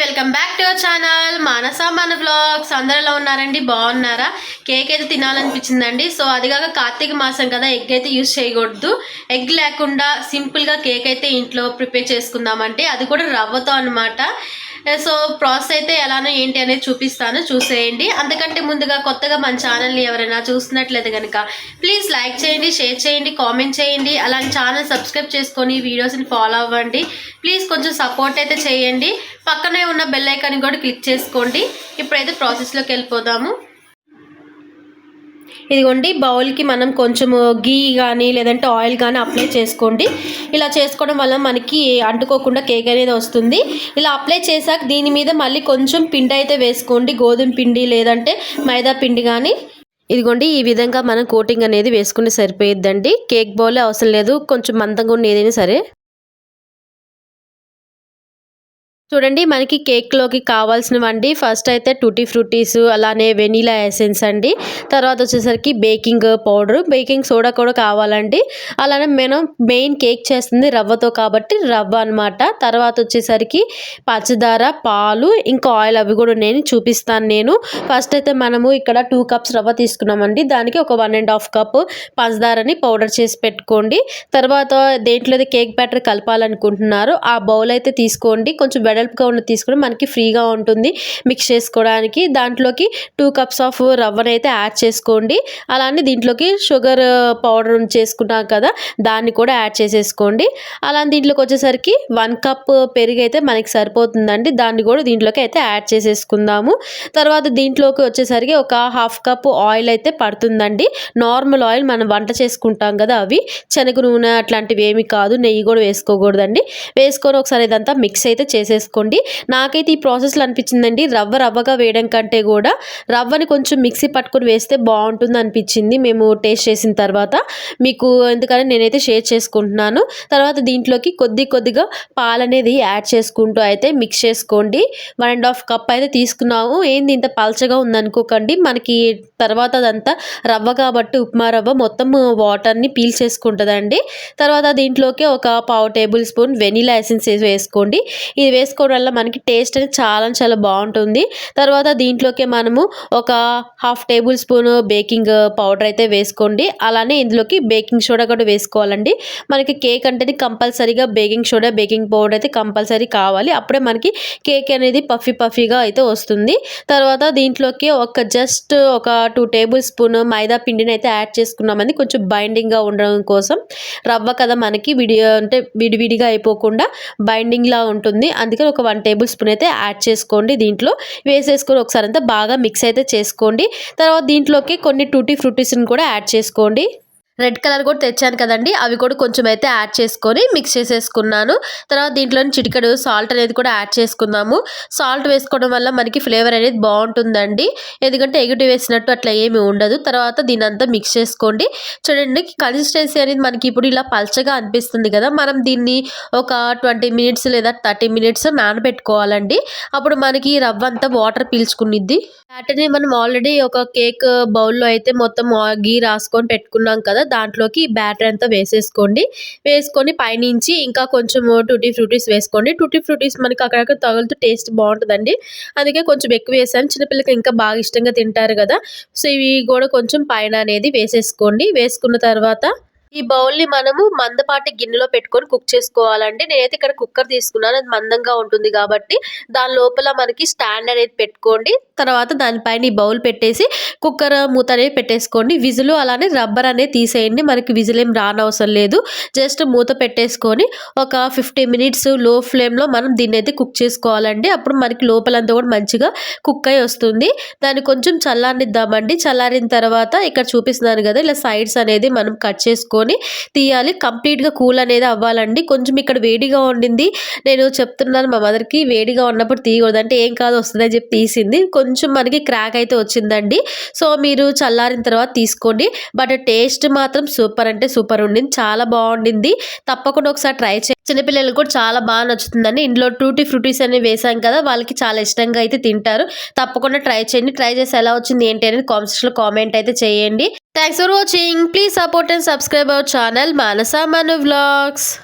Welcome back to our channel. Manasa మన blogs అందరిలో ఉన్నారండి? బాగున్నారా? కేక్ అయితే తినాలనిపించిందండి. సో అది కాక కార్తీక మాసం కదా ఎగ్ అయితే యూస్ చేయకూడదు. ఎగ్ లేకుండా సింపుల్గా కేక్ అయితే ఇంట్లో ప్రిపేర్ చేసుకుందామంటే అది కూడా రవ్వతో అనమాట సో ప్రాసెస్ అయితే ఎలానో ఏంటి అనేది చూపిస్తాను చూసేయండి. అంతకంటే ముందుగా కొత్తగా మన ఛానల్ని ఎవరైనా చూస్తున్నట్లయితే కనుక ప్లీజ్ లైక్ చేయండి షేర్ చేయండి కామెంట్ చేయండి. అలాంటి ఛానల్ సబ్స్క్రైబ్ చేసుకొని వీడియోస్ని ఫాలో అవ్వండి. ప్లీజ్ కొంచెం సపోర్ట్ అయితే చేయండి. పక్కనే ఉన్న బెల్ ఐకాన్ కూడా క్లిక్ చేసుకోండి. ఇప్పుడైతే ప్రాసెస్లోకి వెళ్ళిపోదాము. ఇదిగోండి బౌల్కి మనం కొంచెము గీ కానీ లేదంటే ఆయిల్ కానీ అప్లై చేసుకోండి. ఇలా చేసుకోవడం వల్ల మనకి అంటుకోకుండా కేక్ అనేది వస్తుంది. ఇలా అప్లై చేశాక దీని మీద మళ్ళీ కొంచెం పిండి అయితే వేసుకోండి. గోధుమ పిండి లేదంటే మైదా పిండి కానీ ఇదిగోండి ఈ విధంగా మనం కోటింగ్ అనేది వేసుకుంటే సరిపోయిద్దండి. కేక్ బౌలే అవసరం లేదు. కొంచెం మందంగా ఉన్న ఏదైనా సరే. చూడండి మనకి కేక్లోకి కావాల్సినవండి. ఫస్ట్ అయితే టూటీ ఫ్రూటీస్ అలానే వెనీలా ఎసెన్స్ అండి. తర్వాత వచ్చేసరికి బేకింగ్ పౌడర్. బేకింగ్ సోడా కూడా కావాలండి. అలానే మనం మెయిన్ కేక్ చేస్తుంది రవ్వతో కాబట్టి రవ్వ అనమాట తర్వాత వచ్చేసరికి పంచదార పాలు ఇంకా ఆయిల్ అవి కూడా నేను చూపిస్తాను నేను. ఫస్ట్ అయితే మనము ఇక్కడ టూ కప్స్ రవ్వ తీసుకున్నామండి. దానికి ఒక వన్ అండ్ హాఫ్ కప్ పంచదారని పౌడర్ చేసి పెట్టుకోండి. తర్వాత దేంట్లో కేక్ బ్యాటర్ కలపాలనుకుంటున్నారు ఆ బౌల్ అయితే తీసుకోండి. కొంచెం వెడల్పుగా ఉన్న తీసుకుని మనకి ఫ్రీగా ఉంటుంది. మిక్స్ చేసుకోవడానికి దాంట్లోకి టూ కప్స్ ఆఫ్ రవ్వను అయితే యాడ్ చేసుకోండి. అలానే దీంట్లోకి షుగర్ పౌడర్ uh, చేసుకున్నాం కదా దాన్ని కూడా యాడ్ చేసేసుకోండి. అలా దీంట్లోకి వచ్చేసరికి వన్ కప్ పెరుగు అయితే మనకి సరిపోతుందండి. దాన్ని కూడా దీంట్లోకి అయితే యాడ్ చేసేసుకుందాము. తర్వాత దీంట్లోకి వచ్చేసరికి ఒక హాఫ్ కప్ ఆయిల్ అయితే పడుతుందండి. నార్మల్ ఆయిల్ మనం వంట చేసుకుంటాం కదా అవి. శనగ నూనె అట్లాంటివి ఏమి కాదు. నెయ్యి కూడా వేసుకోకూడదండి. వేసుకొని ఒకసారి ఇదంతా మిక్స్ అయితే చేసేసుకోండి నాకైతే ఈ ప్రాసెస్లో అనిపించిందండి. రవ్వ రవ్వగా వేయడం కంటే కూడా రవ్వని కొంచెం మిక్సీ పట్టుకొని వేస్తే బాగుంటుంది అనిపించింది. మేము టేస్ట్ చేసిన తర్వాత మీకు ఎందుకని నేనైతే షేర్ చేసుకుంటున్నాను. తర్వాత దీంట్లోకి కొద్ది కొద్దిగా పాలు అనేది యాడ్ చేసుకుంటూ అయితే మిక్స్ చేసుకోండి. వన్ అండ్ హాఫ్ కప్ అయితే తీసుకున్నాము. ఏంది ఇంత పల్చగా ఉందనుకోకండి మనకి తర్వాత అదంతా రవ్వ కాబట్టి ఉప్మా రవ్వ మొత్తం వాటర్ని పీల్ చేసుకుంటుందండి. తర్వాత దీంట్లోకి ఒక పావు టేబుల్ స్పూన్ వెనీలా ఎసెన్స్ వేసుకోండి. ఇది వేసుకోవడం వల్ల మనకి టేస్ట్ అనేది చాలా చాలా బాగుంటుంది. తర్వాత దీంట్లోకి మనము ఒక half tablespoon baking powder అయితే వేసుకోండి. అలానే ఇందులోకి బేకింగ్ సోడా కూడా వేసుకోవాలండి. మనకి కేక్ అంటే కంపల్సరీగా బేకింగ్ సోడా బేకింగ్ పౌడర్ అయితే కంపల్సరీ కావాలి. అప్పుడే మనకి కేక్ అనేది పఫీ పఫీగా అయితే వస్తుంది. తర్వాత దీంట్లోకి ఒక జస్ట్ ఒక టూ టేబుల్ స్పూన్ మైదా పిండిని అయితే యాడ్ చేసుకున్నామండి. కొంచెం బైండింగ్గా ఉండడం కోసం. రవ్వ కదా మనకి విడి అంటే విడివిడిగా అయిపోకుండా బైండింగ్లా ఉంటుంది. అందుకని ఒక వన్ టేబుల్ స్పూన్ అయితే యాడ్ చేసుకోండి దీంట్లో. వేసేసుకొని ఒకసారి అంతా బాగా మిక్స్ అయితే చేసుకోండి. తర్వాత దీంట్లోకి కొన్ని టూటీ ఫ్రూటీస్ని కూడా యాడ్ చేసుకోండి. రెడ్ కలర్ కూడా తెచ్చాను కదండి. అవి కూడా కొంచెం అయితే యాడ్ చేసుకొని మిక్స్ చేసేసుకున్నాను. తర్వాత దీంట్లో చిటికెడు సాల్ట్ అనేది కూడా యాడ్ చేసుకుందాము. సాల్ట్ వేసుకోవడం వల్ల మనకి ఫ్లేవర్ అనేది బాగుంటుందండి. ఎందుకంటే ఎగిటి వేసినట్టు అట్లా ఏమి ఉండదు. తర్వాత దీని అంతా మిక్స్ చేసుకోండి. చూడండి కన్సిస్టెన్సీ అనేది మనకి ఇప్పుడు ఇలా పల్చగా అనిపిస్తుంది కదా. మనం దీన్ని ఒక ట్వంటీ మినిట్స్ లేదా థర్టీ మినిట్స్ నానబెట్టుకోవాలండి. అప్పుడు మనకి రవ్వ అంతా వాటర్ పీల్చుకునిద్ది. బ్యాటర్ని మనం ఆల్రెడీ ఒక కేక్ బౌల్లో అయితే మొత్తం గీ రాసుకొని పెట్టుకున్నాం కదా. దాంట్లోకి బ్యాటర్ అంతా వేసేసుకోండి. వేసుకొని పైనుంచి ఇంకా కొంచెం టూటీ ఫ్రూటీస్ వేసుకోండి. టూటీ ఫ్రూటీస్ మనకి అక్కడక్కడ తగులుతూ టేస్ట్ బాగుంటుందండి. అందుకే కొంచెం ఎక్కువ వేసాను. చిన్నపిల్లలకి ఇంకా బాగా ఇష్టంగా తింటారు కదా. సో ఇవి కూడా కొంచెం పైన అనేది వేసేసుకోండి. వేసుకున్న తర్వాత ఈ బౌల్ని మనము మందపాటి గిన్నెలో పెట్టుకొని కుక్ చేసుకోవాలండి. నేనైతే ఇక్కడ కుక్కర్ తీసుకున్నాను. అది మందంగా ఉంటుంది కాబట్టి దాని లోపల మనకి స్టాండ్ అనేది పెట్టుకోండి. తర్వాత దానిపైన ఈ బౌల్ పెట్టేసి కుక్కర్ మూత అనేది పెట్టేసుకోండి. విజులు అలానే రబ్బర్ అనేది తీసేయండి. మనకి విజిల్ ఏం రానవసరం లేదు. జస్ట్ మూత పెట్టేసుకొని ఒక ఫిఫ్టీ మినిట్స్లో ఫ్లేమ్లో మనం దీన్ని అయితే కుక్ చేసుకోవాలండి. అప్పుడు మనకి లోపలంతా కూడా మంచిగా కుక్ అయి వస్తుంది. దాన్ని కొంచెం చల్లారిద్దామండి చల్లారిన తర్వాత ఇక్కడ చూపిస్తున్నాను కదా ఇలా సైడ్స్ అనేది మనం కట్ చేసుకొని తీసుకొని తీయాలి. కంప్లీట్గా కూల్ అనేది అవ్వాలండి. కొంచెం ఇక్కడ వేడిగా ఉండింది. నేను చెప్తున్నాను మా మదర్కి వేడిగా ఉన్నప్పుడు తీయకూడదు. అంటే ఏం కాదు వస్తుందని చెప్పి తీసింది. కొంచెం మనకి క్రాక్ అయితే వచ్చిందండి. సో మీరు చల్లారిన తర్వాత తీసుకోండి. బట్ టేస్ట్ మాత్రం సూపర్ అంటే సూపర్ ఉండింది. చాలా బాగుండింది. తప్పకుండా ఒకసారి ట్రై చేయండి. చిన్నపిల్లలకు కూడా చాలా బాగా నచ్చుతుందండి. ఇంట్లో టూటీ ఫ్రూటీస్ అనేవి వేసాం కదా వాళ్ళకి చాలా ఇష్టంగా అయితే తింటారు. తప్పకుండా ట్రై చేయండి. ట్రై చేసి ఎలా వచ్చింది ఏంటి అనేది కామెంట్స్లో కామెంట్ అయితే చేయండి. Thanks for watching. Please support and subscribe our channel Manasa Manu Vlogs.